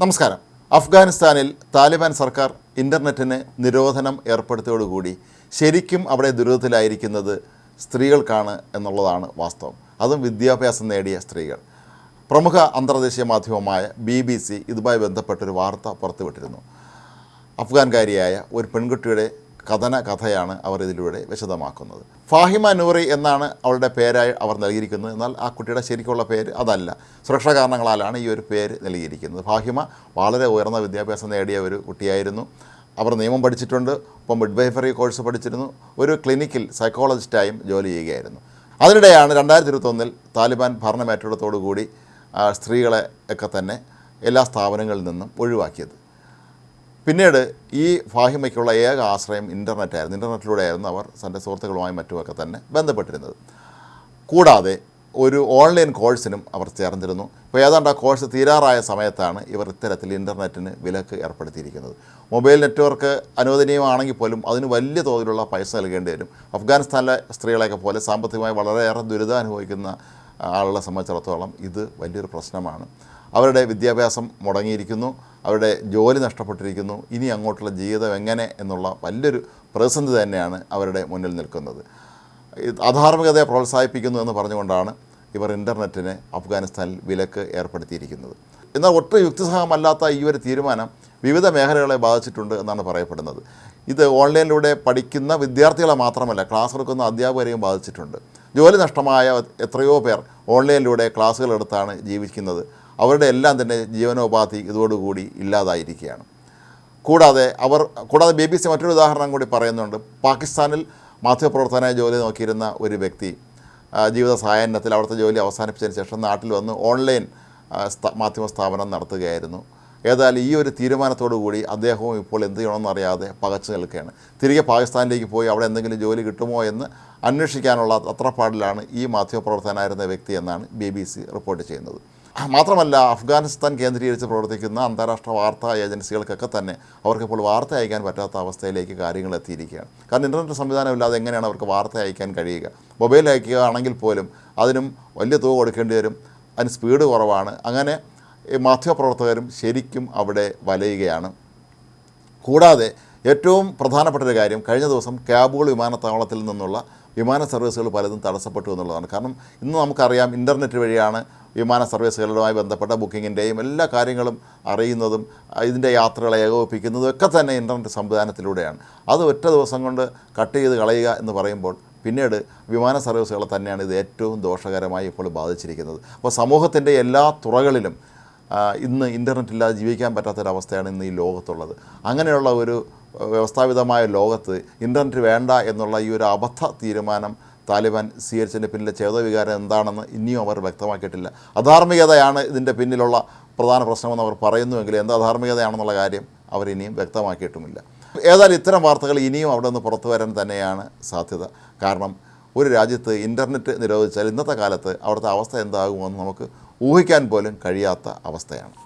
നമസ്കാരം. അഫ്ഗാനിസ്ഥാനിൽ താലിബാൻ സർക്കാർ ഇന്റർനെറ്റിന് നിരോധനം ഏർപ്പെടുത്തിയോടുകൂടി ശരിക്കും അവിടെ ദുരിതത്തിലായിരിക്കുന്നത് സ്ത്രീകൾക്കാണ് എന്നുള്ളതാണ് വാസ്തവം. അതും വിദ്യാഭ്യാസം നേടിയ സ്ത്രീകൾ. പ്രമുഖ അന്തർദേശീയ മാധ്യമമായ ബി ബി സി ഇതുമായി ബന്ധപ്പെട്ടൊരു വാർത്ത പുറത്തുവിട്ടിരുന്നു. അഫ്ഗാൻകാരിയായ ഒരു പെൺകുട്ടിയുടെ കഥന കഥയാണ് അവർ ഇതിലൂടെ വിശദമാക്കുന്നത്. ഫാഹിമ നൂറി എന്നാണ് അവളുടെ പേരായി അവർ നൽകിയിരിക്കുന്നത്. എന്നാൽ ആ കുട്ടിയുടെ ശരിക്കുള്ള പേര് അതല്ല. സുരക്ഷാ കാരണങ്ങളാലാണ് ഈ ഒരു പേര് നൽകിയിരിക്കുന്നത്. ഫാഹിമ വളരെ ഉയർന്ന വിദ്യാഭ്യാസം നേടിയ ഒരു കുട്ടിയായിരുന്നു. അവർ നിയമം പഠിച്ചിട്ടുണ്ട്. ഒപ്പം മിഡ്വൈഫറി കോഴ്സ് പഠിച്ചിരുന്നു. ഒരു ക്ലിനിക്കിൽ സൈക്കോളജിസ്റ്റായും ജോലി ചെയ്യുകയായിരുന്നു. അതിനിടെയാണ് രണ്ടായിരത്തി ഇരുപത്തൊന്നിൽ താലിബാൻ ഭരണമേറ്റെടുത്തോടുകൂടി സ്ത്രീകളെ ഒക്കെ തന്നെ എല്ലാ സ്ഥാപനങ്ങളിൽ നിന്നും ഒഴിവാക്കിയത്. പിന്നീട് ഈ ഫാഹിമയ്ക്കുള്ള ഏക ആശ്രയം ഇന്റർനെറ്റായിരുന്നു ഇന്റർനെറ്റിലൂടെയായിരുന്നു അവർ തന്റെ സുഹൃത്തുക്കളുമായി മറ്റുമൊക്കെ തന്നെ ബന്ധപ്പെട്ടിരുന്നത്. കൂടാതെ ഒരു ഓൺലൈൻ കോഴ്സിനും അവർ ചേർന്നിരുന്നു. ഇപ്പോൾ ഏതാണ്ട് ആ കോഴ്സ് തീരാറായ സമയത്താണ് ഇവർ ഇത്തരത്തിൽ ഇന്റർനെറ്റിന് വിലക്ക് ഏർപ്പെടുത്തിയിരിക്കുന്നത്. മൊബൈൽ നെറ്റ്വർക്ക് അനുവദനീയമാണെങ്കിൽ പോലും അതിന് വലിയ തോതിലുള്ള പൈസ നൽകേണ്ടി വരും. അഫ്ഗാനിസ്ഥാനിലെ സ്ത്രീകളെയൊക്കെ പോലെ സാമ്പത്തികമായി വളരെയേറെ ദുരിതം അനുഭവിക്കുന്ന ആളുകളെ സംബന്ധിച്ചിടത്തോളം ഇത് വലിയൊരു പ്രശ്നമാണ്. അവരുടെ വിദ്യാഭ്യാസം മുടങ്ങിയിരിക്കുന്നു അവരുടെ ജോലി നഷ്ടപ്പെട്ടിരിക്കുന്നു ഇനി അങ്ങോട്ടുള്ള ജീവിതം എങ്ങനെ എന്നുള്ള വലിയൊരു പ്രതിസന്ധി തന്നെയാണ് അവരുടെ മുന്നിൽ നിൽക്കുന്നത്. അധാർമികതയെ പ്രോത്സാഹിപ്പിക്കുന്നു എന്ന് പറഞ്ഞുകൊണ്ടാണ് ഇവർ ഇന്റർനെറ്റിന് അഫ്ഗാനിസ്ഥാനിൽ വിലക്ക് ഏർപ്പെടുത്തിയിരിക്കുന്നത്. എന്നാൽ ഒട്ടും യുക്തിസഹമല്ലാത്ത ഈ ഒരു തീരുമാനം വിവിധ മേഖലകളെ ബാധിച്ചിട്ടുണ്ട് എന്നാണ് പറയപ്പെടുന്നത്. ഇത് ഓൺലൈനിലൂടെ പഠിക്കുന്ന വിദ്യാർത്ഥികളെ മാത്രമല്ല ക്ലാസ് എടുക്കുന്ന അധ്യാപകരെയും ബാധിച്ചിട്ടുണ്ട്. ജോലി നഷ്ടമായ എത്രയോ പേർ ഓൺലൈനിലൂടെ ക്ലാസ്സുകൾ എടുത്താണ് ജീവിക്കുന്നത്. അവരുടെ എല്ലാം തന്നെ ജീവനോപാധി ഇതോടുകൂടി ഇല്ലാതായിരിക്കുകയാണ്. കൂടാതെ അവർ കൂടാതെ ബി ബി സി മറ്റൊരു ഉദാഹരണം കൂടി പറയുന്നുണ്ട്. പാകിസ്ഥാനിൽ മാധ്യമപ്രവർത്തകനായി ജോലി നോക്കിയിരുന്ന ഒരു വ്യക്തി ജീവിത സഹായനത്തിൽ അവിടുത്തെ ജോലി അവസാനിപ്പിച്ചതിന് ശേഷം നാട്ടിൽ വന്ന് ഓൺലൈൻ മാധ്യമ സ്ഥാപനം നടത്തുകയായിരുന്നു. ഏതായാലും ഈ ഒരു തീരുമാനത്തോടു കൂടി അദ്ദേഹവും ഇപ്പോൾ എന്ത് ചെയ്യണമെന്ന് അറിയാതെ പകച്ചു നിൽക്കുകയാണ്. തിരികെ പാകിസ്ഥാനിലേക്ക് പോയി അവിടെ എന്തെങ്കിലും ജോലി കിട്ടുമോ എന്ന് അന്വേഷിക്കാനുള്ള അത്രപ്പാടിലാണ് ഈ മാധ്യമപ്രവർത്തകനായിരുന്ന വ്യക്തി എന്നാണ് ബി ബി സി റിപ്പോർട്ട് ചെയ്യുന്നത്. മാത്രമല്ല അഫ്ഗാനിസ്ഥാൻ കേന്ദ്രീകരിച്ച് പ്രവർത്തിക്കുന്ന അന്താരാഷ്ട്ര വാർത്താ ഏജൻസികൾക്കൊക്കെ തന്നെ അവർക്കിപ്പോൾ വാർത്ത അയക്കാൻ പറ്റാത്ത അവസ്ഥയിലേക്ക് കാര്യങ്ങൾ എത്തിയിരിക്കുകയാണ്. കാരണം ഇന്റർനെറ്റ് സംവിധാനമില്ലാതെ എങ്ങനെയാണ് അവർക്ക് വാർത്ത അയക്കാൻ കഴിയുക? മൊബൈൽ അയക്കുകയാണെങ്കിൽ പോലും അതിനും വലിയ തുക കൊടുക്കേണ്ടി വരും. അതിന് സ്പീഡ് കുറവാണ്. അങ്ങനെ മാധ്യമപ്രവർത്തകരും ശരിക്കും അവിടെ വലയുകയാണ്. കൂടാതെ ഏറ്റവും പ്രധാനപ്പെട്ട ഒരു കാര്യം കഴിഞ്ഞ ദിവസം കാബൂൾ വിമാനത്താവളത്തിൽ നിന്നുള്ള വിമാന സർവീസുകൾ പലതും തടസ്സപ്പെട്ടു എന്നുള്ളതാണ്. കാരണം ഇന്ന് നമുക്കറിയാം ഇന്റർനെറ്റ് വഴിയാണ് വിമാന സർവീസുകളുമായി ബന്ധപ്പെട്ട ബുക്കിങ്ങിന്റെയും എല്ലാ കാര്യങ്ങളും അറിയുന്നതും ഇതിന്റെ യാത്രകളെ ഏകോപിപ്പിക്കുന്നതും ഒക്കെ തന്നെ ഇന്റർനെറ്റ് സംവിധാനത്തിലൂടെയാണ്. അത് ഒറ്റ ദിവസം കൊണ്ട് കട്ട് ചെയ്ത് കളയുക എന്ന് പറയുമ്പോൾ പിന്നീട് വിമാന സർവീസുകളെ തന്നെയാണ് ഇത് ഏറ്റവും ദോഷകരമായി ഇപ്പോൾ ബാധിച്ചിരിക്കുന്നത്. അപ്പോൾ സമൂഹത്തിന്റെ എല്ലാ തുറകളിലും ഇന്ന് ഇന്റർനെറ്റ് ഇല്ലാതെ ജീവിക്കാൻ പറ്റാത്തൊരവസ്ഥയാണ് ഇന്ന് ഈ ലോകത്തുള്ളത്. അങ്ങനെയുള്ള ഒരു വ്യവസ്ഥാപിതമായ ലോകത്ത് ഇന്റർനെറ്റ് വേണ്ട എന്നുള്ള ഈ ഒരു അബദ്ധ തീരുമാനം താലിബാൻ സ്വീകരിച്ചതിന്റെ പിന്നിലെ ചേതവികാരം എന്താണെന്ന് ഇനിയും അവർ വ്യക്തമാക്കിയിട്ടില്ല. അധാർമികതയാണ് ഇതിന്റെ പിന്നിലുള്ള പ്രധാന പ്രശ്നമെന്ന് അവർ പറയുന്നുവെങ്കിൽ എന്ത് അധാർമികതയാണെന്നുള്ള കാര്യം അവർ ഇനിയും വ്യക്തമാക്കിയിട്ടുമില്ല. ഏതായാലും ഇത്തരം വാർത്തകൾ ഇനിയും അവിടെ നിന്ന് പുറത്തു വരാൻ തന്നെയാണ് സാധ്യത. കാരണം ഒരു രാജ്യത്ത് ഇന്റർനെറ്റ് നിരോധിച്ചാൽ ഇന്നത്തെ കാലത്ത് അവിടുത്തെ അവസ്ഥ എന്താകുമെന്ന് നമുക്ക് ഊഹിക്കാൻ പോലും കഴിയാത്ത അവസ്ഥയാണ്.